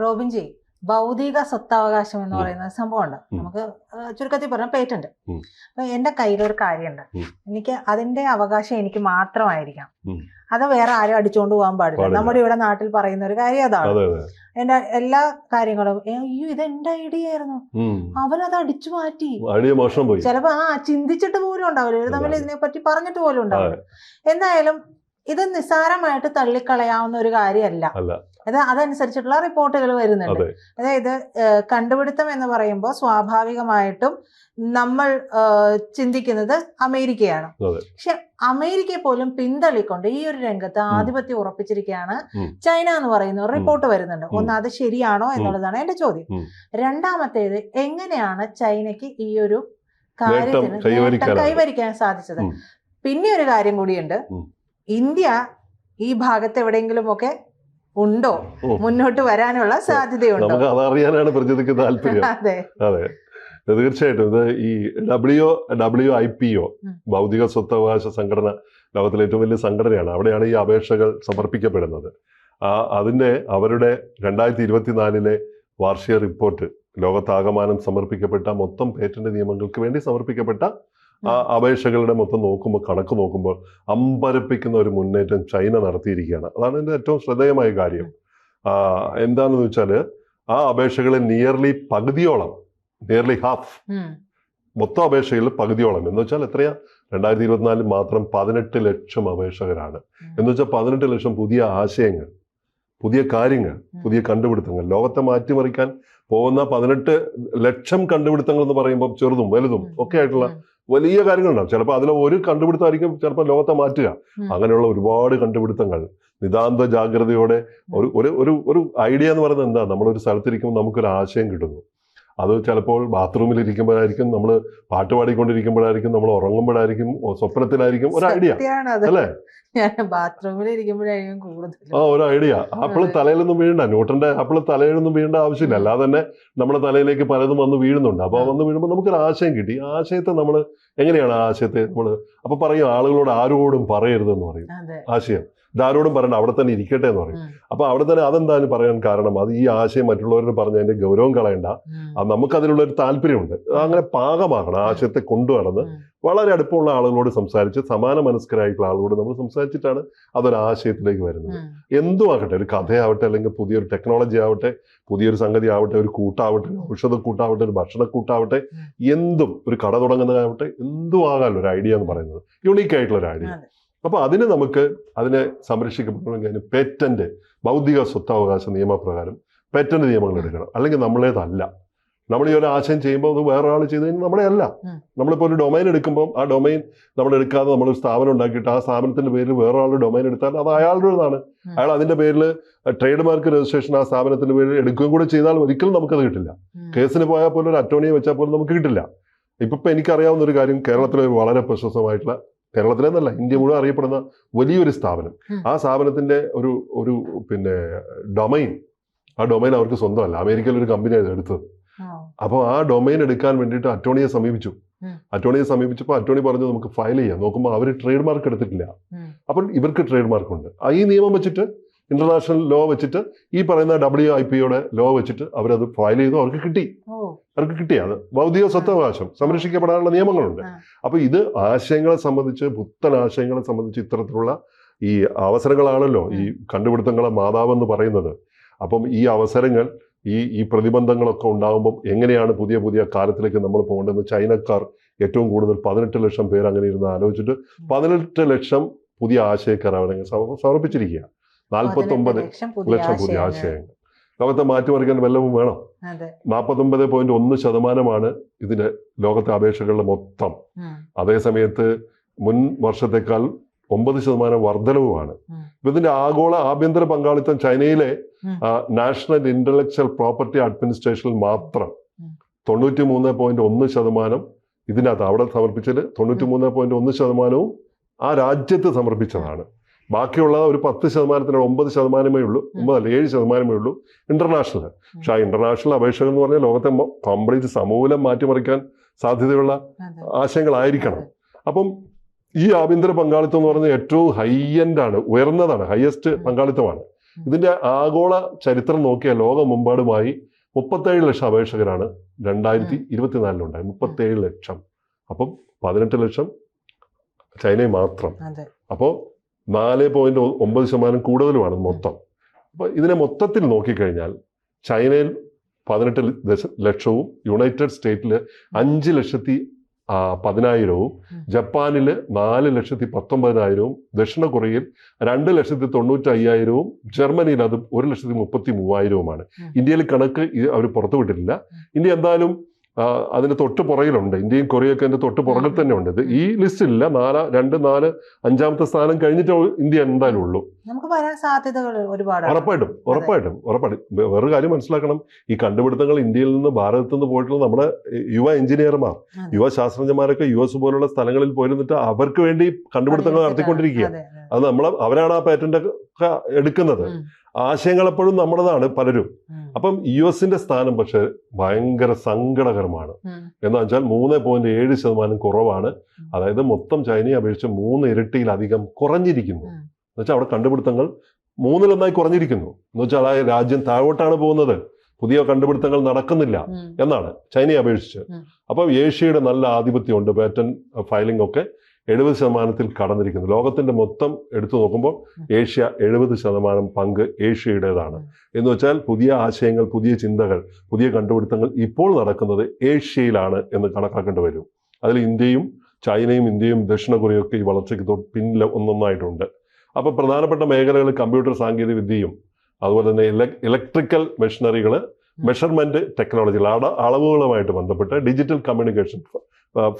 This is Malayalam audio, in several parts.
റോബിൻജി ഭൗതിക സ്വത്തവകാശം എന്ന്. പറയുന്ന സംഭവമുണ്ട്. നമുക്ക് ചുരുക്കത്തിൽ പറഞ്ഞ പേറ്റന്റ്. അപ്പൊ എന്റെ കയ്യിലൊരു കാര്യമുണ്ട്. എനിക്ക് അതിന്റെ അവകാശം എനിക്ക് മാത്രമായിരിക്കാം. അത് വേറെ ആരും അടിച്ചുകൊണ്ട് പോകാൻ പാടില്ല. നമ്മുടെ ഇവിടെ നാട്ടിൽ പറയുന്ന ഒരു കാര്യം അതാണ്. അതെ അതെ. എന്റെ എല്ലാ കാര്യങ്ങളും അയ്യോ ഇത് എന്റെ ഐഡിയ ആയിരുന്നു. അവനത് അടിച്ചു മാറ്റി. ചിലപ്പോ ആ ചിന്തിച്ചിട്ട് പോലും ഉണ്ടാവില്ല. ഇവർ തമ്മിൽ ഇതിനെ പറ്റി പറഞ്ഞിട്ട് പോലും ഉണ്ടാവില്ല. എന്തായാലും ഇത് നിസ്സാരമായിട്ട് തള്ളിക്കളയാവുന്ന ഒരു കാര്യമല്ല. അത് അതനുസരിച്ചിട്ടുള്ള റിപ്പോർട്ടുകൾ വരുന്നുണ്ട്. അതായത് കണ്ടുപിടുത്തം എന്ന് പറയുമ്പോൾ സ്വാഭാവികമായിട്ടും നമ്മൾ ചിന്തിക്കുന്നത് അമേരിക്കയാണ്. പക്ഷെ അമേരിക്ക പോലും പിന്തള്ളിക്കൊണ്ട് ഈ ഒരു രംഗത്ത് ആധിപത്യം ഉറപ്പിച്ചിരിക്കുകയാണ് ചൈന എന്ന് പറയുന്ന ഒരു റിപ്പോർട്ട് വരുന്നുണ്ട്. ഒന്ന് അത് ശരിയാണോ എന്നുള്ളതാണ് എന്റെ ചോദ്യം. രണ്ടാമത്തേത് എങ്ങനെയാണ് ചൈനയ്ക്ക് ഈ ഒരു കാര്യത്തിന് കൈവരിക്കാൻ സാധിച്ചത്? പിന്നെ ഒരു കാര്യം കൂടിയുണ്ട്. ഇന്ത്യ ഈ ഭാഗത്ത് എവിടെയെങ്കിലും ഒക്കെ ഉണ്ടോ? മുന്നോട്ട് വരാനുള്ള സാധ്യതയുണ്ടോ? നമുക്ക് അതറിയാനാണ് പ്രജതയ്ക്ക് താല്പര്യം. അതെ. അതെ. തീർച്ചയായിട്ടും ഇത് ഈ W W I P O. ഭൗതിക സ്വത്തവകാശ സംഘടന ലോകത്തിലെ ഏറ്റവും വലിയ സംഘടനയാണ്. അവിടെയാണ് ഈ അപേക്ഷകൾ സമർപ്പിക്കപ്പെടുന്നത്. ആ അതിന്റെ അവരുടെ രണ്ടായിരത്തി ഇരുപത്തിനാലിലെ വാർഷിക റിപ്പോർട്ട് ലോകത്താകമാനം സമർപ്പിക്കപ്പെട്ട മൊത്തം പേറ്റന്റ് നിയമങ്ങൾക്ക് വേണ്ടി സമർപ്പിക്കപ്പെട്ട ആ അപേക്ഷകളുടെ മൊത്തം നോക്കുമ്പോൾ കണക്ക് നോക്കുമ്പോൾ അമ്പരപ്പിക്കുന്ന ഒരു മുന്നേറ്റം ചൈന നടത്തിയിരിക്കുകയാണ്. അതാണ് എന്റെ ഏറ്റവും ശ്രദ്ധേയമായ കാര്യം. എന്താണെന്ന് വെച്ചാൽ ആ അപേക്ഷകളിൽ നിയർലി പകുതിയോളം നിയർലി ഹാഫ് മൊത്തം അപേക്ഷയിൽ പകുതിയോളം. എന്ന് വെച്ചാൽ എത്രയാ? രണ്ടായിരത്തി ഇരുപത്തിനാലിൽ മാത്രം പതിനെട്ട് ലക്ഷം അപേക്ഷകരാണ്. എന്ന് വെച്ചാൽ പതിനെട്ട് ലക്ഷം പുതിയ ആശയങ്ങൾ പുതിയ കാര്യങ്ങൾ പുതിയ കണ്ടുപിടുത്തങ്ങൾ. ലോകത്തെ മാറ്റിമറിക്കാൻ പോകുന്ന പതിനെട്ട് ലക്ഷം കണ്ടുപിടുത്തങ്ങൾ എന്ന് പറയുമ്പോൾ ചെറുതും വലുതും ഒക്കെ ആയിട്ടുള്ള. വലിയ കാര്യങ്ങളുണ്ടാവും. ചിലപ്പോൾ അതിലെ ഒരു കണ്ടുപിടുത്തമായിരിക്കും ചിലപ്പോൾ ലോകത്തെ മാറ്റുക. അങ്ങനെയുള്ള ഒരുപാട് കണ്ടുപിടുത്തങ്ങൾ. നിതാന്ത ജാഗ്രതയോടെ ഒരു ഒരു ഒരു ഒരു ഐഡിയ എന്ന് പറയുന്നത് എന്താ? നമ്മളൊരു സ്ഥലത്തിരിക്കുമ്പോൾ നമുക്കൊരു ആശയം കിട്ടുന്നു. അത് ചിലപ്പോൾ ബാത്റൂമിൽ ഇരിക്കുമ്പോഴായിരിക്കും നമ്മൾ പാട്ട് പാടിക്കൊണ്ടിരിക്കുമ്പോഴായിരിക്കും നമ്മൾ ഉറങ്ങുമ്പോഴായിരിക്കും സ്വപ്നത്തിലായിരിക്കും ഒരു ഐഡിയ അല്ലേ? ഞാൻ ബാത്റൂമിൽ ഇരിക്കുമ്പോഴായിരിക്കും കൂടുതൽ ആ ഒരു ഐഡിയ അപ്പോൾ. തലയിലൊന്നും വീഴണ്ട. ന്യൂട്ടന്റെ അപ്പോൾ തലയിലൊന്നും വീഴേണ്ട ആവശ്യമില്ല. അല്ലാതെ തന്നെ നമ്മുടെ തലയിലേക്ക് പലതും വന്ന് വീഴുന്നുണ്ട്. അപ്പൊ വന്ന് വീഴുമ്പോൾ നമുക്കൊരു ആശയം കിട്ടി. ആശയത്തെ നമ്മൾ എങ്ങനെയാണ് ആ ആശയത്തെ നമ്മൾ അപ്പൊ പറയും ആളുകളോട് ആരോടും പറയരുതെന്ന് പറയും. ആശയം. ഇതാരോടും പറയണ്ട അവിടെ തന്നെ ഇരിക്കട്ടെ എന്ന് പറയും. അപ്പൊ അവിടെ തന്നെ അതെന്തായാലും പറയാൻ കാരണം അത് ഈ ആശയം മറ്റുള്ളവരോട് പറഞ്ഞതിന്റെ ഗൗരവം കളയണ്ട. അത് നമുക്ക് അതിലുള്ള ഒരു താല്പര്യമുണ്ട് അങ്ങനെ പാകമാകണം ആശയത്തെ കൊണ്ടുനടന്ന് ഉം. വളരെ അടുപ്പമുള്ള ആളുകളോട് സംസാരിച്ച് സമാന മനസ്കരായിട്ടുള്ള ആളുകളോട് നമ്മൾ സംസാരിച്ചിട്ടാണ് അതൊരു ആശയത്തിലേക്ക് വരുന്നത്. എന്തും ആകട്ടെ ഒരു കഥയാവട്ടെ അല്ലെങ്കിൽ പുതിയൊരു ടെക്നോളജി ആവട്ടെ പുതിയൊരു സംഗതി ആവട്ടെ ഒരു കൂട്ടാവട്ടെ ഒരു ഔഷധ കൂട്ടാവട്ടെ ഒരു ഭക്ഷണ കൂട്ടാവട്ടെ എന്തും ഒരു കട തുടങ്ങുന്നതാവട്ടെ എന്തും ആകാമല്ലോ ഒരു ഐഡിയ എന്ന് പറയുന്നത് യുണീക്ക് ആയിട്ടുള്ള ഒരു ഐഡിയ അതെ. അപ്പൊ അതിന് നമുക്ക് അതിനെ സംരക്ഷിക്കപ്പെടണമെങ്കിൽ അതിന് പേറ്റന്റ് ബൗദ്ധിക സ്വത്തവകാശ നിയമപ്രകാരം പേറ്റന്റ് നിയമങ്ങൾ എടുക്കണം അല്ലെങ്കിൽ നമ്മളേതല്ല നമ്മൾ ഈ ഒരു ആശയം ചെയ്യുമ്പോൾ അത് വേറെ ആൾ ചെയ്ത് കഴിഞ്ഞാൽ നമ്മുടെ അല്ല. നമ്മളിപ്പോൾ ഒരു ഡൊമൈൻ എടുക്കുമ്പോൾ ആ ഡൊമൈൻ നമ്മൾ എടുക്കാതെ നമ്മൾ ഒരു സ്ഥാപനം ഉണ്ടാക്കിയിട്ട് ആ സ്ഥാപനത്തിന്റെ പേരിൽ വേറെ ആളുടെ ഡൊമൈൻ എടുത്താൽ അത് അയാളുടേതാണ്. അയാൾ അതിന്റെ പേരിൽ ട്രേഡ് മാർക്ക് രജിസ്ട്രേഷൻ ആ സ്ഥാപനത്തിന്റെ പേരിൽ എടുക്കുകയും കൂടെ ചെയ്താൽ ഒരിക്കലും നമുക്കത് കിട്ടില്ല കേസിന് പോയാൽ പോലും ഒരു അറ്റോണിയെ വെച്ചാൽ പോലും നമുക്ക് കിട്ടില്ല ഇപ്പൊ ഇപ്പൊ എനിക്കറിയാവുന്ന ഒരു കാര്യം കേരളത്തിലെ വളരെ പ്രശസ്തമായിട്ടുള്ള കേരളത്തിലെ എന്നല്ല ഇന്ത്യ മുഴുവൻ അറിയപ്പെടുന്ന വലിയൊരു സ്ഥാപനം. ആ സ്ഥാപനത്തിന്റെ ഒരു ഒരു പിന്നെ ഡൊമൈൻ ആ ഡൊമൈൻ അവർക്ക് സ്വന്തമല്ല. അമേരിക്കയിൽ ഒരു കമ്പനിയാണ് എടുത്തത്. അപ്പോൾ ആ ഡൊമൈൻ എടുക്കാൻ വേണ്ടിയിട്ട് അറ്റോണിയെ സമീപിച്ചു. അറ്റോണിയെ സമീപിച്ചപ്പോൾ അറ്റോണി പറഞ്ഞു നമുക്ക് ഫയൽ ചെയ്യാം. നോക്കുമ്പോൾ അവർ ട്രേഡ് മാർക്ക് എടുത്തിട്ടില്ല. അപ്പോൾ ഇവർക്ക് ട്രേഡ് മാർക്ക് ഉണ്ട്. ആ ഈ നിയമം വെച്ചിട്ട് ഇന്റർനാഷണൽ ലോ വെച്ചിട്ട് ഈ പറയുന്ന ഡബ്ല്യു ഐ പിയുടെ ലോ വെച്ചിട്ട് അവരത് ഫയൽ ചെയ്തു അവർക്ക് കിട്ടി. അവർക്ക് കിട്ടിയ അത് ഭൗതിക സ്വത്തവകാശം. സംരക്ഷിക്കപ്പെടാനുള്ള നിയമങ്ങളുണ്ട്. അപ്പോൾ അപ്പൊ ഇത് ആശയങ്ങളെ സംബന്ധിച്ച് പുത്തൻ ആശയങ്ങളെ സംബന്ധിച്ച് ഇത്തരത്തിലുള്ള ഈ അവസരങ്ങളാണല്ലോ ഈ കണ്ടുപിടുത്തങ്ങളെ മാതാവെന്ന് പറയുന്നത്. അപ്പം ഈ അവസരങ്ങൾ ഈ ഈ പ്രതിബന്ധങ്ങളൊക്കെ ഉണ്ടാകുമ്പം എങ്ങനെയാണ് പുതിയ പുതിയ കാലത്തിലേക്ക് നമ്മൾ പോകേണ്ടതെന്ന് ചൈനക്കാർ ഏറ്റവും കൂടുതൽ പതിനെട്ട് ലക്ഷം പേർ അങ്ങനെ ഇരുന്ന് ആലോചിച്ചിട്ട് പതിനെട്ട് ലക്ഷം പുതിയ ആശയക്കാർ അവിടെ സമ- സമർപ്പിച്ചിരിക്കുക നാൽപ്പത്തി ഒമ്പത് ലക്ഷം പുതിയ ലക്ഷം പുതിയ ആശയങ്ങൾ. ലോകത്തെ മാറ്റിമറിക്കാൻ വല്ലതും വേണം. അതെ. നാൽപ്പത്തൊമ്പത് പോയിന്റ് ഒന്ന് ശതമാനമാണ് ഇതിന് ലോകത്തെ അപേക്ഷകളുടെ മൊത്തം. അതേസമയത്ത് അതേ സമയത്ത് മുൻ വർഷത്തെക്കാൾ ഒമ്പത് ശതമാനം വർധനവുമാണ്. ഇപ്പൊ ഇതിന്റെ ആഗോള ആഭ്യന്തര പങ്കാളിത്തം ചൈനയിലെ നാഷണൽ ഇന്റലക്ച്വൽ പ്രോപ്പർട്ടി അഡ്മിനിസ്ട്രേഷനിൽ മാത്രം. തൊണ്ണൂറ്റി മൂന്ന് പോയിന്റ് ഒന്ന് ശതമാനം ഇതിനകത്ത് അവിടെ സമർപ്പിച്ചത് തൊണ്ണൂറ്റി മൂന്ന് പോയിന്റ് ഒന്ന് ശതമാനവും ആ രാജ്യത്ത് സമർപ്പിച്ചതാണ്. ബാക്കിയുള്ള ഒരു പത്ത് ശതമാനത്തിന് ഒമ്പത് ശതമാനമേ ഉള്ളൂ. ഒമ്പതല്ല ഏഴ് ശതമാനമേ ഉള്ളൂ. ഇന്റർനാഷണൽ പക്ഷെ ആ ഇന്റർനാഷണൽ അപേക്ഷകൾ എന്ന് പറഞ്ഞാൽ ലോകത്തെ കംപ്ലീറ്റ് സമൂലം മാറ്റിമറിക്കാൻ സാധ്യതയുള്ള ആശയങ്ങളായിരിക്കണം. അപ്പം ഈ ആഭ്യന്തര പങ്കാളിത്തം എന്ന് പറയുന്നത് ഏറ്റവും ഹൈ എൻഡ് ആണ് ഉയർന്നതാണ് ഹയസ്റ്റ് പങ്കാളിത്തമാണ്. ഇതിന്റെ ആഗോള ചരിത്രം നോക്കിയ ലോകമെമ്പാടുമായി മുപ്പത്തേഴ് ലക്ഷം അപേക്ഷകരാണ് രണ്ടായിരത്തി ഇരുപത്തിനാലിലുണ്ടായി മുപ്പത്തേഴ് ലക്ഷം. അപ്പം പതിനെട്ട് ലക്ഷം ചൈനയിൽ മാത്രം. അപ്പോൾ നാല് പോയിന്റ് ഒമ്പത് ശതമാനം കൂടുതലുമാണ് മൊത്തം അപ്പോൾ ഇതിനെ മൊത്തത്തിൽ നോക്കിക്കഴിഞ്ഞാൽ ചൈനയിൽ പതിനെട്ട് ദശ ലക്ഷവും യുണൈറ്റഡ് സ്റ്റേറ്റിൽ അഞ്ച് ലക്ഷത്തി പതിനായിരവും. ജപ്പാനിൽ നാല് ലക്ഷത്തി പത്തൊമ്പതിനായിരവും ദക്ഷിണ കൊറിയയിൽ രണ്ട് ലക്ഷത്തി തൊണ്ണൂറ്റി അയ്യായിരവും ജർമ്മനിയിൽ അത് ഒരു ലക്ഷത്തി മുപ്പത്തി മൂവായിരവുമാണ്. ഇന്ത്യയിൽ കണക്ക് അവർ പുറത്തുവിട്ടിട്ടില്ല ഇന്ത്യ എന്തായാലും അതിന് തൊട്ട് പുറകിലുണ്ട്. ഇന്ത്യയും കൊറിയയൊക്കെ അതിന്റെ തൊട്ട് പുറകിൽ തന്നെ ഉണ്ട് ഇത് ഈ ലിസ്റ്റിലില്ല നാല് രണ്ട് നാല് അഞ്ചാമത്തെ സ്ഥാനം കഴിഞ്ഞിട്ട് ഇന്ത്യ എന്തായാലും ഉള്ളൂ. നമുക്ക് വരാൻ സാധ്യതകൾ ഒരുപാട് ഉറപ്പായിട്ടും ഉറപ്പായിട്ടും ഉറപ്പായിട്ടും. വേറൊരു കാര്യം മനസ്സിലാക്കണം. ഈ കണ്ടുപിടുത്തങ്ങൾ ഇന്ത്യയിൽ നിന്ന് ഭാരതത്തിൽ നിന്ന് പോയിട്ടുള്ള നമ്മുടെ യുവ എഞ്ചിനീയർമാർ യുവ ശാസ്ത്രജ്ഞന്മാരൊക്കെ യു എസ് പോലുള്ള സ്ഥലങ്ങളിൽ പോയിരുന്നിട്ട് അവർക്ക് വേണ്ടി കണ്ടുപിടുത്തങ്ങൾ നടത്തിക്കൊണ്ടിരിക്കുക അതെ, നമ്മൾ അവരാണ് ആ പാറ്റന്റ് ഒക്കെ എടുക്കുന്നത്. ആശയങ്ങൾ എപ്പോഴും നമ്മുടേതാണ് പലരും. അപ്പം യു എസിന്റെ സ്ഥാനം പക്ഷെ ഭയങ്കര സങ്കടകരമാണ്. എന്ന് വെച്ചാൽ മൂന്ന് പോയിന്റ് ഏഴ് ശതമാനം കുറവാണ്. അതായത് മൊത്തം ചൈനയെ അപേക്ഷിച്ച് മൂന്ന് ഇരട്ടിയിലധികം കുറഞ്ഞിരിക്കുന്നു. എന്ന് എന്നുവെച്ചാൽ അവിടെ കണ്ടുപിടുത്തങ്ങൾ മൂന്നിലൊന്നായി കുറഞ്ഞിരിക്കുന്നു. എന്ന് വെച്ചാൽ ആ രാജ്യം താഴോട്ടാണ് പോകുന്നത്. പുതിയ കണ്ടുപിടുത്തങ്ങൾ നടക്കുന്നില്ല എന്നാണ് ചൈനയെ അപേക്ഷിച്ച്. അപ്പം ഏഷ്യയുടെ നല്ല ആധിപത്യമുണ്ട് പാറ്റൻ ഫയലിംഗ് ഒക്കെ. എഴുപത് ശതമാനത്തിൽ കടന്നിരിക്കുന്നു. ലോകത്തിന്റെ മൊത്തം എടുത്തു നോക്കുമ്പോൾ ഏഷ്യ എഴുപത് ശതമാനം പങ്ക് ഏഷ്യയുടേതാണ്. എന്ന് വെച്ചാൽ പുതിയ ആശയങ്ങൾ പുതിയ ചിന്തകൾ പുതിയ കണ്ടുപിടുത്തങ്ങൾ ഇപ്പോൾ നടക്കുന്നത് ഏഷ്യയിലാണ് എന്ന് കണക്കാക്കേണ്ടി വരും. അതിൽ ഇന്ത്യയും ചൈനയും ഇന്ത്യയും ദക്ഷിണ കൊറിയയൊക്കെ ഈ വളർച്ചയ്ക്ക് പിന്നിൽ ഒന്നൊന്നായിട്ടുണ്ട്. അപ്പോൾ പ്രധാനപ്പെട്ട മേഖലകൾ കമ്പ്യൂട്ടർ സാങ്കേതിക വിദ്യയും അതുപോലെ തന്നെ ഇലക്ട്രിക്കൽ മെഷീനറികൾ മെഷർമെന്റ് ടെക്നോളജികൾ അള അളവുകളുമായിട്ട് ബന്ധപ്പെട്ട് digital communication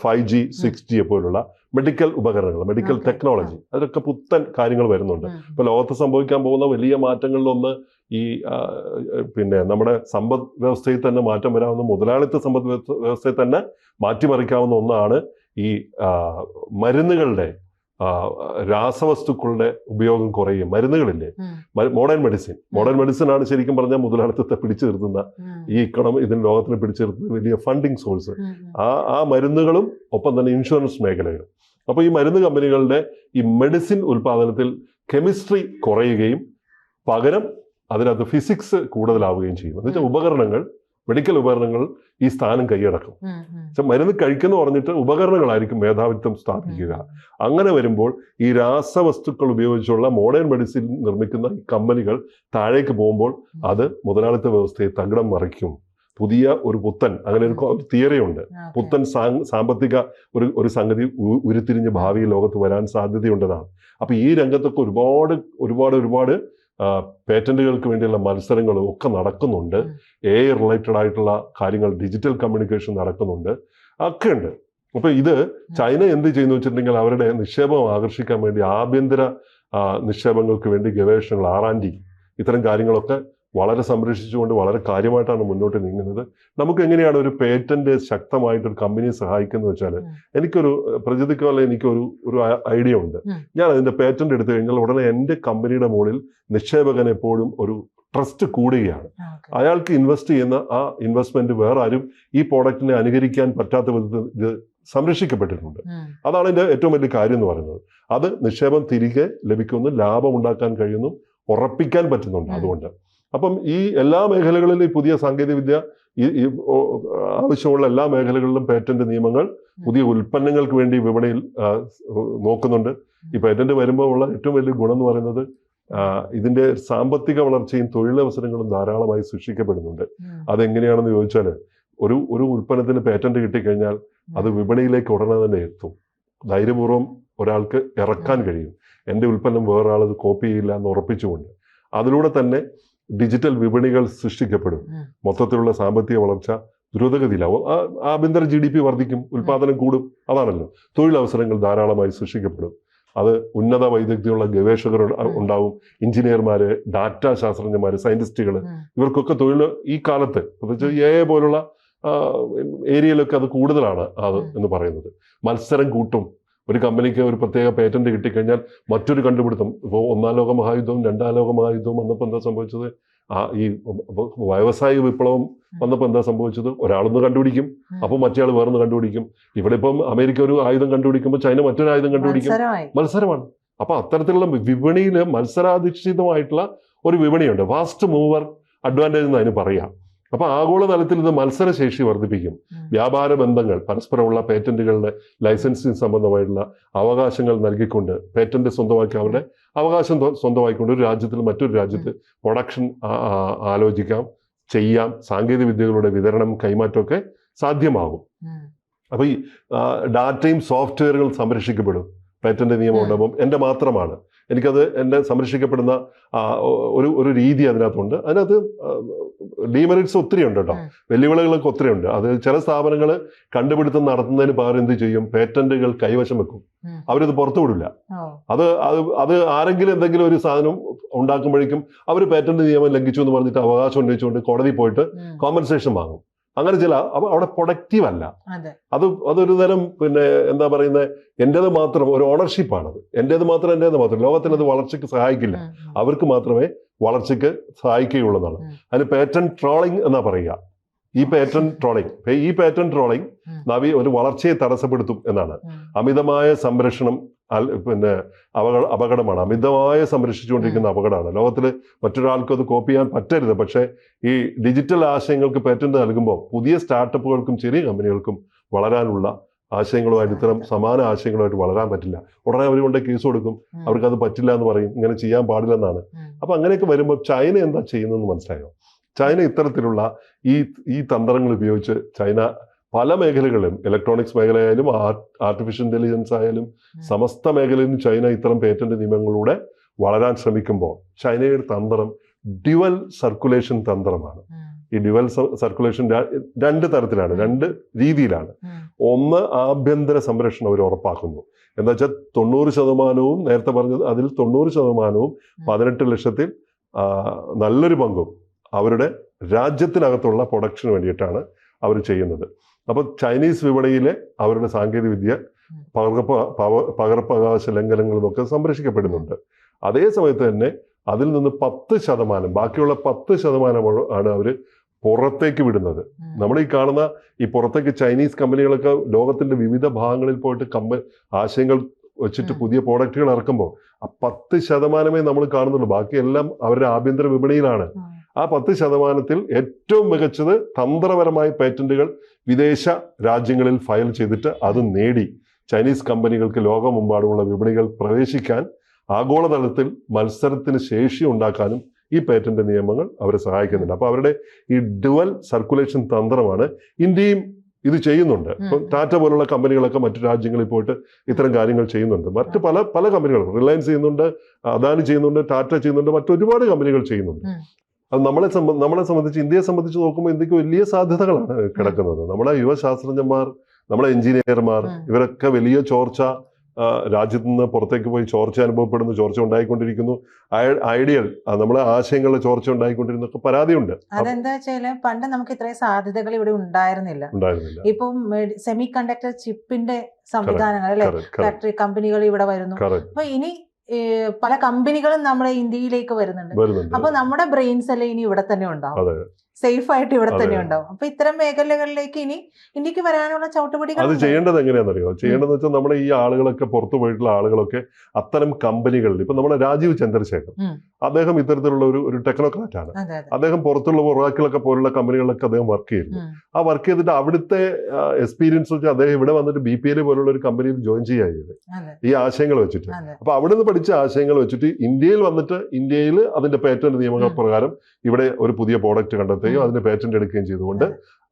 five G six G പോലുള്ള മെഡിക്കൽ ഉപകരണങ്ങൾ മെഡിക്കൽ ടെക്നോളജി അതൊക്കെ പുത്തൻ കാര്യങ്ങൾ വരുന്നുണ്ട്. ഇപ്പൊ ലോകത്ത് സംഭവിക്കാൻ പോകുന്ന വലിയ മാറ്റങ്ങളിലൊന്ന് ഈ പിന്നെ നമ്മുടെ സമ്പദ് വ്യവസ്ഥയിൽ തന്നെ മാറ്റം വരാവുന്ന മുതലാളിത്ത സമ്പദ് വ്യവസ്ഥയിൽ വ്യവസ്ഥയെ തന്നെ മാറ്റിമറിക്കാവുന്ന ഒന്നാണ് ഈ മരുന്നുകളുടെ രാസവസ്തുക്കളുടെ ഉപയോഗം കുറയും മരുന്നുകളില്ലേ? മോഡേൺ മെഡിസിൻ മോഡേൺ മെഡിസിൻ ആണ് ശരിക്കും പറഞ്ഞാൽ മുതലാളിത്തത്തെ പിടിച്ചു നിർത്തുന്ന ഈ ഇക്കണം ഇതിന് ലോകത്തിന് പിടിച്ചു നിർത്തുന്ന വലിയ ഫണ്ടിങ് സോഴ്സ്. ആ ആ മരുന്നുകളും ഒപ്പം തന്നെ ഇൻഷുറൻസ് മേഖലകളും. അപ്പോൾ ഈ മരുന്ന് കമ്പനികളുടെ ഈ മെഡിസിൻ ഉൽപാദനത്തിൽ കെമിസ്ട്രി കുറയുകയും പകരം അതിനകത്ത് ഫിസിക്സ് കൂടുതലാവുകയും ചെയ്യും. എന്ന് വെച്ചാൽ ഉപകരണങ്ങൾ മെഡിക്കൽ ഉപകരണങ്ങൾ ഈ സ്ഥാനം കൈയടക്കും. പക്ഷെ മരുന്ന് കഴിക്കുന്നു പറഞ്ഞിട്ട് ഉപകരണങ്ങളായിരിക്കും മേധാവിത്വം സ്ഥാപിക്കുക. അങ്ങനെ വരുമ്പോൾ ഈ രാസവസ്തുക്കൾ ഉപയോഗിച്ചുള്ള മോഡേൺ മെഡിസിൻ നിർമ്മിക്കുന്ന ഈ കമ്പനികൾ താഴേക്ക് പോകുമ്പോൾ അത് മുതലാളിത്ത വ്യവസ്ഥയെ തകിടം മറിക്കും. പുതിയ ഒരു പുത്തൻ അങ്ങനെ ഒരു തിയറി ഉണ്ട്. പുത്തൻ സാമ്പത്തിക ഒരു ഒരു സംഗതി ഉരുത്തിരിഞ്ഞ് ഭാവി ലോകത്ത് വരാൻ സാധ്യതയുണ്ടതാണ്. അപ്പൊ ഈ രംഗത്തൊക്കെ ഒരുപാട് ഒരുപാട് ഒരുപാട് പേറ്റന്റുകൾക്ക് വേണ്ടിയുള്ള മത്സരങ്ങളും ഒക്കെ നടക്കുന്നുണ്ട്. എ റിലേറ്റഡ് ആയിട്ടുള്ള കാര്യങ്ങൾ ഡിജിറ്റൽ കമ്മ്യൂണിക്കേഷൻ നടക്കുന്നുണ്ട്. ഒക്കെ ഉണ്ട്. അപ്പൊ ഇത് ചൈന എന്ത് ചെയ്യുന്നു വെച്ചിട്ടുണ്ടെങ്കിൽ അവരുടെ നിക്ഷേപം ആകർഷിക്കാൻ വേണ്ടി ആഭ്യന്തര നിക്ഷേപങ്ങൾക്ക് വേണ്ടി ഗവേഷണങ്ങൾ ആർ ആൻഡ് ഡി ഇത്തരം കാര്യങ്ങളൊക്കെ വളരെ സംരക്ഷിച്ചുകൊണ്ട് വളരെ കാര്യമായിട്ടാണ് മുന്നോട്ട് നീങ്ങുന്നത്. നമുക്ക് എങ്ങനെയാണ് ഒരു പേറ്റന്റ് ശക്തമായിട്ട് ഒരു കമ്പനിയെ സഹായിക്കുന്നത് വെച്ചാൽ. എനിക്കൊരു പ്രജതിക്കോ എനിക്കൊരു ഒരു ഐഡിയ ഉണ്ട്. ഞാൻ അതിന്റെ പേറ്റന്റ് എടുത്തു കഴിഞ്ഞാൽ ഉടനെ എന്റെ കമ്പനിയുടെ മുകളിൽ നിക്ഷേപകൻ എപ്പോഴും ഒരു ട്രസ്റ്റ് കൂടുകയാണ്. അയാൾക്ക് ഇൻവെസ്റ്റ് ചെയ്യുന്ന ആ ഇൻവെസ്റ്റ്മെന്റ് വേറെ ആരും ഈ പ്രോഡക്റ്റിനെ അനുകരിക്കാൻ പറ്റാത്ത വിധത്തിൽ ഇത് സംരക്ഷിക്കപ്പെട്ടിട്ടുണ്ട്. അതാണ് ഇതിന്റെ ഏറ്റവും വലിയ കാര്യം എന്ന് പറയുന്നത്. അത് നിക്ഷേപം തിരികെ ലഭിക്കുന്നു ലാഭം ഉണ്ടാക്കാൻ കഴിയുന്നു ഉറപ്പിക്കാൻ പറ്റുന്നുണ്ട് അതുകൊണ്ട്. അപ്പം ഈ എല്ലാ മേഖലകളിലും ഈ പുതിയ സാങ്കേതിക വിദ്യ ഈ ആവശ്യമുള്ള എല്ലാ മേഖലകളിലും പേറ്റന്റ് നിയമങ്ങൾ പുതിയ ഉൽപ്പന്നങ്ങൾക്ക് വേണ്ടി വിപണിയിൽ നോക്കുന്നുണ്ട്. ഈ പേറ്റന്റ് വരുമ്പോൾ ഉള്ള ഏറ്റവും വലിയ ഗുണം എന്ന് പറയുന്നത് ഇതിന്റെ സാമ്പത്തിക വളർച്ചയും തൊഴിലവസരങ്ങളും ധാരാളമായി സൃഷ്ടിക്കപ്പെടുന്നുണ്ട്. അതെങ്ങനെയാണെന്ന് ചോദിച്ചാൽ ഒരു ഒരു ഉൽപ്പന്നത്തിന് പേറ്റന്റ് കിട്ടിക്കഴിഞ്ഞാൽ അത് വിപണിയിലേക്ക് ഉടനെ തന്നെ എത്തും. ധൈര്യപൂർവം ഒരാൾക്ക് ഇറക്കാൻ കഴിയും. എന്റെ ഉൽപ്പന്നം വേറൊരാൾ അത് കോപ്പി ചെയ്യില്ല എന്ന് ഉറപ്പിച്ചുകൊണ്ട്. അതിലൂടെ തന്നെ ഡിജിറ്റൽ വിപണികൾ സൃഷ്ടിക്കപ്പെടും. മൊത്തത്തിലുള്ള സാമ്പത്തിക വളർച്ച ദ്രുതഗതിയിലാവും. ആഭ്യന്തര ജി ഡി പി വർദ്ധിക്കും ഉൽപാദനം കൂടും അതാണല്ലോ. തൊഴിലവസരങ്ങൾ ധാരാളമായി സൃഷ്ടിക്കപ്പെടും. അത് ഉന്നത വൈദഗ്ധ്യമുള്ള ഗവേഷകർ ഉണ്ടാവും എഞ്ചിനീയർമാര് ഡാറ്റ ശാസ്ത്രജ്ഞന്മാര് സയന്റിസ്റ്റുകൾ ഇവർക്കൊക്കെ തൊഴിൽ ഈ കാലത്ത് പ്രത്യേകിച്ച് എ പോലുള്ള ഏരിയയിലൊക്കെ അത് കൂടുതലാണ് അത് എന്ന് പറയുന്നത്. മത്സരം കൂട്ടും ഒരു കമ്പനിക്ക് ഒരു പ്രത്യേക പേറ്റന്റ് കിട്ടിക്കഴിഞ്ഞാൽ മറ്റൊരു കണ്ടുപിടുത്തം. ഇപ്പോൾ ഒന്നാം ലോക മഹായുദ്ധവും രണ്ടാം ലോക മഹായുദ്ധവും വന്നപ്പോൾ എന്താ സംഭവിച്ചത്? ആ ഈ വ്യവസായ വിപ്ലവം വന്നപ്പോൾ എന്താ സംഭവിച്ചത്? ഒരാളൊന്ന് കണ്ടുപിടിക്കും. അപ്പോൾ മറ്റേ ആൾ വേറൊന്ന് കണ്ടുപിടിക്കും. ഇവിടെ ഇപ്പം അമേരിക്ക ഒരു ആയുധം കണ്ടുപിടിക്കുമ്പോൾ ചൈന മറ്റൊരു ആയുധം കണ്ടുപിടിക്കും. മത്സരമാണ്. അപ്പോൾ അത്തരത്തിലുള്ള വിപണിയിൽ മത്സരാധിഷ്ഠിതമായിട്ടുള്ള ഒരു വിപണിയുണ്ട്. ഫാസ്റ്റ് മൂവർ അഡ്വാന്റേജ് എന്ന് അതിന് പറയാം. അപ്പൊ ആഗോളതലത്തിൽ ഇത് മത്സരശേഷി വർദ്ധിപ്പിക്കും. വ്യാപാര ബന്ധങ്ങൾ പരസ്പരമുള്ള പേറ്റന്റുകളുടെ ലൈസൻസിങ് സംബന്ധമായിട്ടുള്ള അവകാശങ്ങൾ നൽകിക്കൊണ്ട് പേറ്റന്റ് സ്വന്തമാക്കി അവരുടെ അവകാശം സ്വന്തമാക്കിക്കൊണ്ട് ഒരു രാജ്യത്തിൽ മറ്റൊരു രാജ്യത്ത് പ്രൊഡക്ഷൻ ആലോചിക്കാം ചെയ്യാം സാങ്കേതിക വിദ്യകളുടെ വിതരണം കൈമാറ്റമൊക്കെ സാധ്യമാകും. അപ്പോൾ അപ്പൊ ഈ ഡാറ്റയും സോഫ്റ്റ്വെയറുകൾ സംരക്ഷിക്കപ്പെടും. പേറ്റന്റ് നിയമം ഉണ്ടാകും ഉണ്ടാകുമ്പോൾ എന്റെ മാത്രമാണ്. എനിക്കത് എന്നെ സംരക്ഷിക്കപ്പെടുന്ന ഒരു ഒരു രീതി അതിനകത്തുണ്ട്. അതിനകത്ത് ഡീമെറിറ്റ്സ് ഒത്തിരി ഉണ്ട് കേട്ടോ. വെല്ലുവിളികളൊക്കെ ഒത്തിരി ഉണ്ട്. അത് ചില സ്ഥാപനങ്ങൾ കണ്ടുപിടുത്തം നടത്തുന്നതിന് പകരം എന്ത് ചെയ്യും? പേറ്റന്റുകൾ കൈവശം വെക്കും. അവരത് പുറത്തു വിടില്ല. അത് അത് ആരെങ്കിലും എന്തെങ്കിലും ഒരു സാധനം ഉണ്ടാക്കുമ്പോഴേക്കും അവർ പേറ്റന്റ് നിയമം ലംഘിച്ചു എന്ന് പറഞ്ഞിട്ട് അവകാശം ഉന്നയിച്ചുകൊണ്ട് കോടതി പോയിട്ട് കോമ്പൻസേഷൻ വാങ്ങും. അങ്ങനെ ചില അപ്പൊ അവിടെ പ്രൊഡക്റ്റീവ് അല്ല. അതെ. അത് അതൊരു തരം പിന്നെ എന്താ പറയുന്നത് എന്റേത് മാത്രം ഒരു ഓണർഷിപ്പാണത് എന്റേത് മാത്രം എന്റേത് മാത്രം. ലോകത്തിന് അത് വളർച്ചയ്ക്ക് സഹായിക്കില്ല. അവർക്ക് മാത്രമേ വളർച്ചയ്ക്ക് സഹായിക്കുകയുള്ളതാണ്. അതിന് പാറ്റേൺ ട്രോളിംഗ് എന്നാ പറയുക. ഈ പാറ്റേൺ ട്രോളിംഗ് ഈ പാറ്റേൺ ട്രോളിംഗ് നവി ഒരു വളർച്ചയെ തടസ്സപ്പെടുത്തും എന്നാണ്. അമിതമായ സംരക്ഷണം പിന്നെ അപകട അപകടമാണ്. അമിതമായ സംരക്ഷിച്ചുകൊണ്ടിരിക്കുന്ന അപകടമാണ്. ലോകത്തിൽ മറ്റൊരാൾക്കും അത് കോപ്പി ചെയ്യാൻ പറ്റരുത്. പക്ഷേ ഈ ഡിജിറ്റൽ ആശയങ്ങൾക്ക് പേറ്റന്റ് നൽകുമ്പോൾ പുതിയ സ്റ്റാർട്ടപ്പുകൾക്കും ചെറിയ കമ്പനികൾക്കും വളരാനുള്ള ആശയങ്ങളുമായിട്ട് ഇത്തരം സമാന ആശയങ്ങളുമായിട്ട് വളരാൻ പറ്റില്ല. ഉടനെ അവർ കൊണ്ട് കേസ് കൊടുക്കും. അവർക്ക് അത് പറ്റില്ല എന്ന് പറയും. ഇങ്ങനെ ചെയ്യാൻ പാടില്ലെന്നാണ്. അപ്പൊ അങ്ങനെയൊക്കെ വരുമ്പോൾ ചൈന എന്താ ചെയ്യുന്നതെന്ന് മനസ്സിലായോ? ചൈന ഇത്തരത്തിലുള്ള ഈ ഈ തന്ത്രങ്ങൾ ഉപയോഗിച്ച് ചൈന പല മേഖലകളിലും ഇലക്ട്രോണിക്സ് മേഖലയായാലും ആർട്ടിഫിഷ്യൽ ഇന്റലിജൻസ് ആയാലും സമസ്ത മേഖലയിലും ചൈന ഇത്തരം പേറ്റന്റ് നിയമങ്ങളിലൂടെ വളരാൻ ശ്രമിക്കുമ്പോൾ ചൈനയുടെ തന്ത്രം ഡ്യുവൽ സർക്കുലേഷൻ തന്ത്രമാണ്. ഈ ഡ്യുവൽ സർക്കുലേഷൻ രണ്ട് തരത്തിലാണ് രണ്ട് രീതിയിലാണ്. ഒന്ന് ആഭ്യന്തര സംരക്ഷണം അവർ ഉറപ്പാക്കുന്നു. എന്താ വെച്ചാൽ തൊണ്ണൂറ് ശതമാനവും നേരത്തെ പറഞ്ഞത് അതിൽ തൊണ്ണൂറ് ശതമാനവും പതിനെട്ട് ലക്ഷത്തിൽ നല്ലൊരു പങ്കും അവരുടെ രാജ്യത്തിനകത്തുള്ള പ്രൊഡക്ഷന് വേണ്ടിയിട്ടാണ് അവർ ചെയ്യുന്നത്. അപ്പോൾ ചൈനീസ് വിപണിയിലെ അവരുടെ സാങ്കേതിക വിദ്യ പകർപ്പകാശ പവ- പകർപ്പവകാശ ലംഘനങ്ങളിൽ നിന്നൊക്കെ സംരക്ഷിക്കപ്പെടുന്നുണ്ട്. അതേ സമയത്ത് തന്നെ അതിൽ നിന്ന് പത്ത് ശതമാനം ബാക്കിയുള്ള പത്ത് ശതമാനം ആണ് അവർ പുറത്തേക്ക് വിടുന്നത്. നമ്മൾ ഈ കാണുന്ന ഈ പുറത്തേക്ക് ചൈനീസ് കമ്പനികളൊക്കെ ലോകത്തിന്റെ വിവിധ ഭാഗങ്ങളിൽ പോയിട്ട് കമ്പ ആശയങ്ങൾ വെച്ചിട്ട് പുതിയ പ്രോഡക്റ്റുകൾ ഇറക്കുമ്പോൾ ആ പത്ത് ശതമാനമേ നമ്മൾ കാണുന്നുള്ളൂ. ബാക്കിയെല്ലാം അവരുടെ ആഭ്യന്തര വിപണിയിലാണ്. ആ പത്ത് ശതമാനത്തിൽ ഏറ്റവും മികച്ചത് തന്ത്രപരമായ പേറ്റന്റുകൾ വിദേശ രാജ്യങ്ങളിൽ ഫയൽ ചെയ്തിട്ട് അത് നേടി. ചൈനീസ് കമ്പനികൾക്ക് ലോകമെമ്പാടുമുള്ള വിപണികൾ പ്രവേശിക്കാൻ ആഗോളതലത്തിൽ മത്സരത്തിന് ശേഷി ഉണ്ടാക്കാനും ഈ പേറ്റന്റ് നിയമങ്ങൾ അവരെ സഹായിക്കുന്നുണ്ട്. അപ്പോൾ അവരുടെ ഈ ഡുവൽ സർക്കുലേഷൻ തന്ത്രമാണ് ഇന്ത്യയും ഇത് ചെയ്യുന്നുണ്ട്. ഇപ്പം ടാറ്റ പോലുള്ള കമ്പനികളൊക്കെ മറ്റു രാജ്യങ്ങളിൽ പോയിട്ട് ഇത്തരം കാര്യങ്ങൾ ചെയ്യുന്നുണ്ട്. മറ്റ് പല പല കമ്പനികളും റിലയൻസ് ചെയ്യുന്നുണ്ട് അദാനി ചെയ്യുന്നുണ്ട് ടാറ്റ ചെയ്യുന്നുണ്ട് മറ്റൊരുപാട് കമ്പനികൾ ചെയ്യുന്നുണ്ട്. അത് നമ്മളെ സംബന്ധ നമ്മളെ സംബന്ധിച്ച് ഇന്ത്യയെ സംബന്ധിച്ച് നോക്കുമ്പോൾ ഇന്ത്യയ്ക്ക് വലിയ സാധ്യതകളാണ് കിടക്കുന്നത്. നമ്മളെ യുവശാസ്ത്രജ്ഞന്മാർ നമ്മളെ എഞ്ചിനീയർമാർ ഇവരൊക്കെ വലിയ ചോർച്ച രാജ്യത്തു നിന്ന് പുറത്തേക്ക് പോയി ചോർച്ച അനുഭവപ്പെടുന്നു ചോർച്ച ഉണ്ടായിക്കൊണ്ടിരിക്കുന്നു. ഐഡിയൽ നമ്മളെ ആശയങ്ങളുടെ ചോർച്ച ഉണ്ടായിക്കൊണ്ടിരുന്നൊക്കെ പരാതിയുണ്ട്. അതെന്താ വെച്ചാൽ പണ്ട് നമുക്ക് ഇത്രയും സാധ്യതകൾ ഇവിടെ ഉണ്ടായിരുന്നില്ല. ഉണ്ടായിരുന്നില്ല. ഇപ്പം സെമി കണ്ടക്ടർ ചിപ്പിന്റെ സംവിധാനങ്ങൾ അല്ലെ? ഫാക്ടറി കമ്പനികൾ ഇവിടെ വരുന്നു. അപ്പൊ ഇനി പല കമ്പനികളും നമ്മുടെ ഇന്ത്യയിലേക്ക് വരുന്നുണ്ട്. അപ്പൊ നമ്മുടെ ബ്രെയിൻസ് എല്ലാം ഇനി ഇവിടെ തന്നെ ഉണ്ടാവും. സേഫ് ആയിട്ട് ഇവിടെ തന്നെ ഉണ്ടാവും. അപ്പൊ ഇത്തരം മേഖലകളിലേക്ക് ഇനി ഇന്ത്യയ്ക്ക് വരാനുള്ള ചവിട്ടുപടികൾ അത്. ചെയ്യേണ്ടത് എങ്ങനെയാണെന്നറിയോ? ചെയ്യേണ്ടതെന്ന് വെച്ചാൽ നമ്മുടെ ഈ ആളുകളൊക്കെ പുറത്തു പോയിട്ടുള്ള ആളുകളൊക്കെ അത്തരം കമ്പനികളിൽ ഇപ്പൊ നമ്മുടെ രാജീവ് ചന്ദ്രശേഖർ. അദ്ദേഹം ഇത്തരത്തിലുള്ള ഒരു ഒരു ടെക്നോക്രാറ്റ് ആണ്. അദ്ദേഹം പുറത്തുള്ള ഒറാക്കിളൊക്കെ പോലുള്ള കമ്പനികളിലൊക്കെ അദ്ദേഹം വർക്ക് ചെയ്യുന്നു. ആ വർക്ക് ചെയ്തിട്ട് അവിടുത്തെ എക്സ്പീരിയൻസ് വെച്ച് അദ്ദേഹം ഇവിടെ വന്നിട്ട് ബി പി എൽ പോലുള്ള ഒരു കമ്പനിയിൽ ജോയിൻ ചെയ്യുക ഈ ആശയങ്ങൾ വെച്ചിട്ട്. അപ്പൊ അവിടെ നിന്ന് പഠിച്ച ആശയങ്ങൾ വെച്ചിട്ട് ഇന്ത്യയിൽ വന്നിട്ട് ഇന്ത്യയിൽ അതിന്റെ പേറ്റന്റ് നിയമങ്ങൾ പ്രകാരം ഇവിടെ ഒരു പുതിയ പ്രോഡക്റ്റ് കണ്ടെത്തുകയും അതിന്റെ പേറ്റന്റ് എടുക്കുകയും ചെയ്തുകൊണ്ട്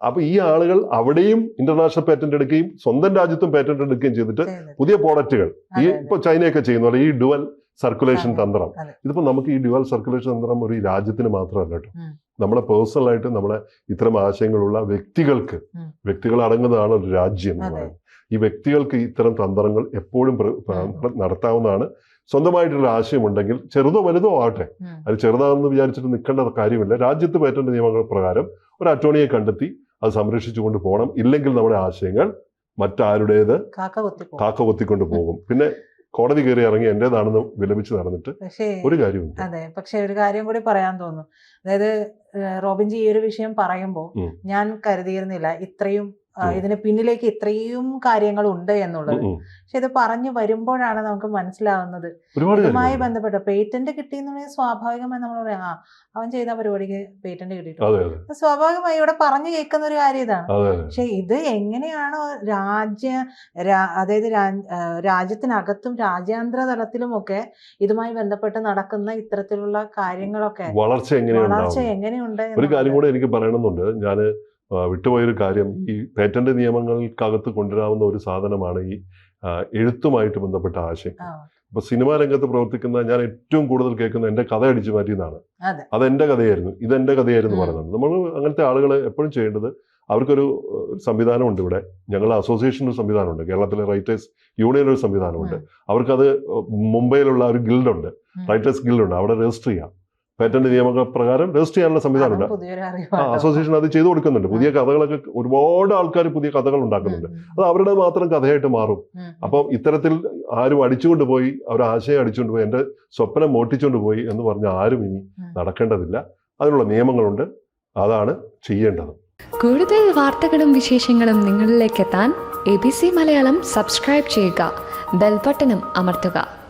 അപ്പൊ ഈ ആളുകൾ അവിടെയും ഇന്റർനാഷണൽ പേറ്റന്റ് എടുക്കുകയും സ്വന്തം രാജ്യത്തും പേറ്റന്റ് എടുക്കുകയും ചെയ്തിട്ട് പുതിയ പ്രോഡക്റ്റുകൾ ഈ ഇപ്പൊ ചൈനയൊക്കെ ചെയ്യുന്ന പോലെ ഈ ഡുവൽ സർക്കുലേഷൻ തന്ത്രം. ഇതിപ്പോ നമുക്ക് ഈ ഡ്യുവൽ സർക്കുലേഷൻ തന്ത്രം ഒരു രാജ്യത്തിന് മാത്രമല്ല കേട്ടോ. നമ്മളെ പേഴ്സണൽ ആയിട്ട് നമ്മളെ ഇത്തരം ആശയങ്ങളുള്ള വ്യക്തികൾക്ക് വ്യക്തികൾ അടങ്ങുന്നതാണ് ഒരു രാജ്യം എന്ന് പറയുന്നത്. ഈ വ്യക്തികൾക്ക് ഇത്തരം തന്ത്രങ്ങൾ എപ്പോഴും നടത്താവുന്നതാണ്. സ്വന്തമായിട്ടൊരു ആശയമുണ്ടെങ്കിൽ ചെറുതോ വലുതോ ആകട്ടെ. അത് ചെറുതാണെന്ന് വിചാരിച്ചിട്ട് നിൽക്കേണ്ട കാര്യമില്ല. രാജ്യത്ത് പേറ്റന്റ് നിയമങ്ങൾ പ്രകാരം ഒരു അറ്റോർണിയെ കണ്ടെത്തി അത് സംരക്ഷിച്ചുകൊണ്ട് പോകണം. ഇല്ലെങ്കിൽ നമ്മുടെ ആശയങ്ങൾ മറ്റാരുടേത് കാക്ക കൊത്തിക്കൊണ്ട് പോകും. പിന്നെ കോടതി കയറി ഇറങ്ങി എന്റേതാണെന്ന് വിലപിച്ച് നടന്നിട്ട് ഒരു കാര്യം അതെ പക്ഷെ ഒരു കാര്യം കൂടി പറയാൻ തോന്നുന്നു. അതായത് റോബിൻജി ഈ ഒരു വിഷയം പറയുമ്പോൾ ഞാൻ കരുതിയിരുന്നില്ല ഇത്രയും. ഇതിന് പിന്നിലേക്ക് ഇത്രയും കാര്യങ്ങൾ ഉണ്ട് എന്നുള്ളത്. പക്ഷെ ഇത് പറഞ്ഞു വരുമ്പോഴാണ് നമുക്ക് മനസ്സിലാവുന്നത്. ഇതുമായി ബന്ധപ്പെട്ട് പേറ്റന്റ് കിട്ടിയെന്നുണ്ടെങ്കിൽ സ്വാഭാവികമായി നമ്മൾ പറയാം ആ അവൻ ചെയ്ത പരിപാടിക്ക് പേറ്റന്റ് കിട്ടിയിട്ടുണ്ട്. സ്വാഭാവികമായി ഇവിടെ പറഞ്ഞു കേൾക്കുന്ന ഒരു കാര്യം ഇതാണ്. പക്ഷെ ഇത് എങ്ങനെയാണോ രാജ്യ അതായത് രാജ്യത്തിനകത്തും രാജ്യാന്തര തലത്തിലും ഒക്കെ ഇതുമായി ബന്ധപ്പെട്ട് നടക്കുന്ന ഇത്തരത്തിലുള്ള കാര്യങ്ങളൊക്കെ വളർച്ച എങ്ങനെയുണ്ട് ഒരു കാര്യം. കൂടെ എനിക്ക് പറയണമെന്നുണ്ട്. ഞാൻ വിട്ടുപോയൊരു കാര്യം ഈ പേറ്റന്റ് നിയമങ്ങൾക്കകത്ത് കൊണ്ടുവരാവുന്ന ഒരു സാധനമാണ് ഈ എഴുത്തുമായിട്ട് ബന്ധപ്പെട്ട ആശയം. അപ്പൊ സിനിമാ രംഗത്ത് പ്രവർത്തിക്കുന്ന ഞാൻ ഏറ്റവും കൂടുതൽ കേൾക്കുന്ന എന്റെ കഥ അടിച്ചു മാറ്റിയെന്നാണ് അതെ. എന്റെ കഥയായിരുന്നു ഇത് എന്റെ കഥയായിരുന്നു. പറയുന്നത് നമ്മൾ അങ്ങനത്തെ ആളുകൾ എപ്പോഴും ചെയ്യേണ്ടത് അവർക്കൊരു സംവിധാനമുണ്ട് ഇവിടെ. ഞങ്ങളുടെ അസോസിയേഷൻ ഒരു സംവിധാനമുണ്ട്. കേരളത്തിലെ റൈറ്റേഴ്സ് യൂണിയൻ ഒരു സംവിധാനമുണ്ട്. അവർക്കത് മുംബൈയിലുള്ള ഒരു ഗിൽഡുണ്ട്. റൈറ്റേഴ്സ് ഗിൽഡുണ്ട്. അവിടെ രജിസ്റ്റർ ചെയ്യാം. പേറ്റന്റ് നിയമപ്രകാരം പ്രകാരം രജിസ്റ്റർ ചെയ്യാനുള്ള പുതിയൊരു ആ അസോസിയേഷൻ അത് ചെയ്തു കൊടുക്കുന്നുണ്ട്. പുതിയ കഥകളൊക്കെ ഒരുപാട് ആൾക്കാർ പുതിയ കഥകൾ ഉണ്ടാക്കുന്നുണ്ട്. അത് അവരുടെ മാത്രം കഥയായിട്ട് മാറും. അപ്പം ഇത്തരത്തിൽ ആരും അടിച്ചുകൊണ്ട് പോയി അവർ ആശയം അടിച്ചുകൊണ്ട് പോയി എന്റെ സ്വപ്നം മോട്ടിച്ചുകൊണ്ട് പോയി എന്ന് പറഞ്ഞ ആരും ഇനി. നടക്കേണ്ടതില്ല. അതിനുള്ള നിയമങ്ങളുണ്ട്. അതാണ് ചെയ്യേണ്ടത്. കൂടുതൽ വാർത്തകളും വിശേഷങ്ങളും നിങ്ങളിലേക്ക് എത്താൻ A B C Malayalam subscribe ചെയ്യുക. ബെൽബട്ടനും അമർത്തുക.